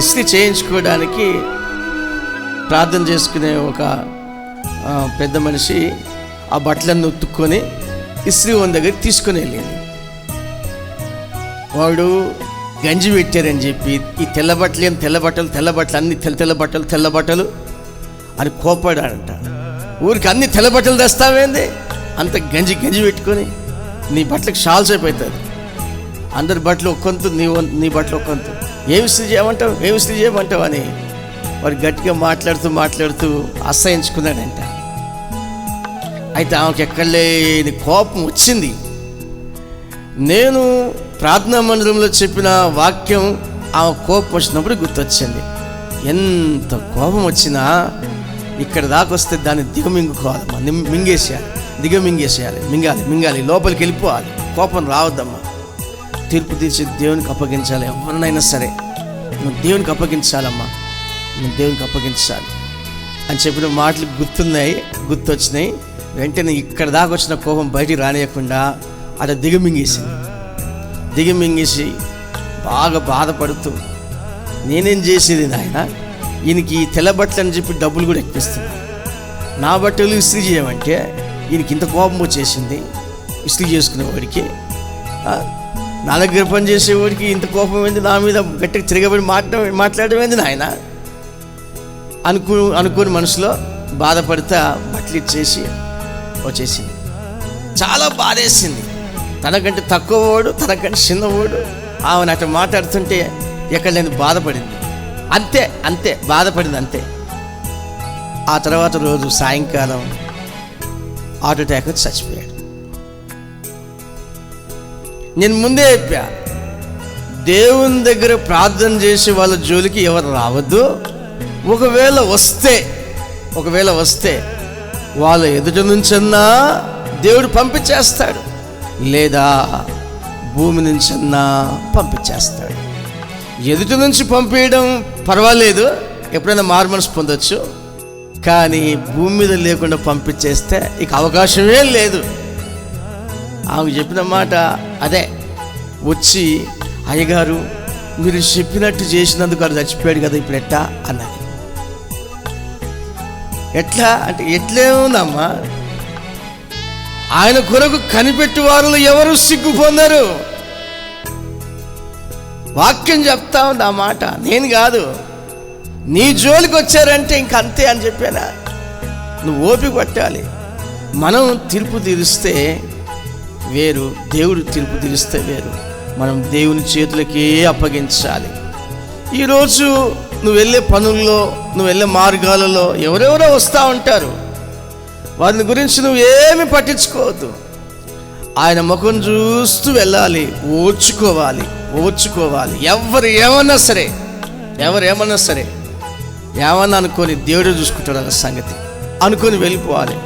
ఇస్త్రీ చేయించుకోవడానికి ప్రార్థన చేసుకునే ఒక పెద్ద మనిషి ఆ బట్టలను ఉతుక్కొని ఇస్త్రీ వన్ దగ్గర తీసుకొని వెళ్ళింది. వాడు గంజి పెట్టారని చెప్పి ఈ తెల్ల బట్టలు ఏం తెల్ల బట్టలు తెల్ల బట్టలు అన్ని తెల్ల తెల్ల బట్టలు తెల్ల బట్టలు అని కోపాడాడంట ఊరికి అన్ని తెల్ల బట్టలు తెస్తావేంది? అంత గంజి గంజి పెట్టుకొని నీ బట్టలకు షాల్స్ అయిపోతుంది అందరి బట్టలు ఒక్కొంతు నీ నీ బట్టలు ఒక్కొంతు. ఏమి ఇస్త్రీ చేయమంటావు? ఏమి ఇస్త్రీ చేయమంటావు అని వాడు గట్టిగా మాట్లాడుతూ మాట్లాడుతూ అసహించుకున్నాడంట. అయితే ఆమెకి ఎక్కడలేని కోపం వచ్చింది. నేను ప్రార్థనా మందిరంలో చెప్పిన వాక్యం ఆమె కోపం వచ్చినప్పుడు గుర్తొచ్చింది. ఎంత కోపం వచ్చినా ఇక్కడ దాకా వస్తే దాన్ని దిగమింగుకోవాలమ్మా మింగేసేయాలి. దిగమింగేసేయాలి. మింగాలి మింగాలి. లోపలికి వెళ్ళిపోవాలి. కోపం రావద్దమ్మా. తీర్పు తీర్చి దేవునికి అప్పగించాలి. ఎవరినైనా సరే నువ్వు దేవునికి అప్పగించాలమ్మా. నువ్వు దేవునికి అప్పగించాలి. అని చెప్పిన మాటలు గుర్తున్నాయి గుర్తొచ్చినాయి. వెంటనే ఇక్కడ దాకా వచ్చిన కోపం బయటికి రానియకుండా అది దిగమింగేసింది దిగమింగేసి బాగా బాధపడుతూ నేనేం చేసేది నాయన? ఈయనకి ఈ తెల్ల బట్టలు అని చెప్పి డబ్బులు కూడా ఎక్కిస్తున్నాను నా బట్టలు ఇస్త్రీ చేయమంటే ఈయనకి ఇంత కోపం వచ్చేసింది. ఇస్త్రీ చేసుకునేవాడికి నా దగ్గర పని చేసేవాడికి ఇంత కోపం ఏంది? నా మీద గట్టిగా తిరగబడి మాట్లా మాట్లాడడం ఏంది నాయన? అనుకు అనుకుని మనసులో బాధపడతా బట్టలు ఇచ్చేసి వచ్చేసింది. చాలా బాధేసింది. తనకంటే తక్కువ వాడు తనకంటే చిన్నవాడు ఆమెను అట్లా మాట్లాడుతుంటే ఎక్కడ నేను బాధపడింది. అంతే అంతే బాధపడింది అంతే. ఆ తర్వాత రోజు సాయంకాలం హార్ట్ అటాక్ వచ్చి చచ్చిపోయాడు. నేను ముందే చెప్పా. దేవుని దగ్గర ప్రార్థన చేసే వాళ్ళ జోలికి ఎవరు రావద్దు. ఒకవేళ వస్తే ఒకవేళ వస్తే వాళ్ళ ఎదుట నుంచన్నా దేవుడు పంపించేస్తాడు. లేదా భూమి నుంచన్నా పంపించేస్తాడు. ఎదుటి నుంచి పంపించడం పర్వాలేదు. ఎప్పుడైనా మారుమనసు పొందొచ్చు. కానీ భూమి మీద లేకుండా పంపించేస్తే ఇక అవకాశమే లేదు. ఆమె చెప్పిన మాట అదే. వచ్చి అయ్యగారు మీరు చెప్పినట్టు చేసినందుకు అది చచ్చిపోయాడు కదా ఇప్పుడు ఎట్టా? అన్నది. ఎట్లా? అంటే ఎట్లే ఉందమ్మా? ఆయన కొరకు కనిపెట్టి వారు ఎవరు సిగ్గు పొందరు? వాక్యం చెప్తా ఉంది ఆ మాట. నేను కాదు. నీ జోలికి వచ్చారంటే ఇంక అంతే అని చెప్పానా. నువ్వు ఓపిక పట్టాలి. మనం తీర్పు తీరిస్తే వేరు దేవుడు తీర్పు తీరిస్తే వేరు. మనం దేవుని చేతులకే అప్పగించాలి. ఈరోజు నువ్వు వెళ్ళే పనుల్లో నువ్వు వెళ్ళే మార్గాలలో ఎవరెవరో వస్తూ ఉంటారు. వారిని గురించి నువ్వు ఏమి పట్టించుకోవద్దు. ఆయన ముఖం చూస్తూ వెళ్ళాలి ఓర్చుకోవాలి ఓర్చుకోవాలి. ఎవరు ఏమన్నా సరే ఎవరు ఏమన్నా సరే ఏమన్నా అనుకొని దేవుడు చూసుకుంటాడు అన్న సంగతి. అనుకొని వెళ్ళిపోవాలి.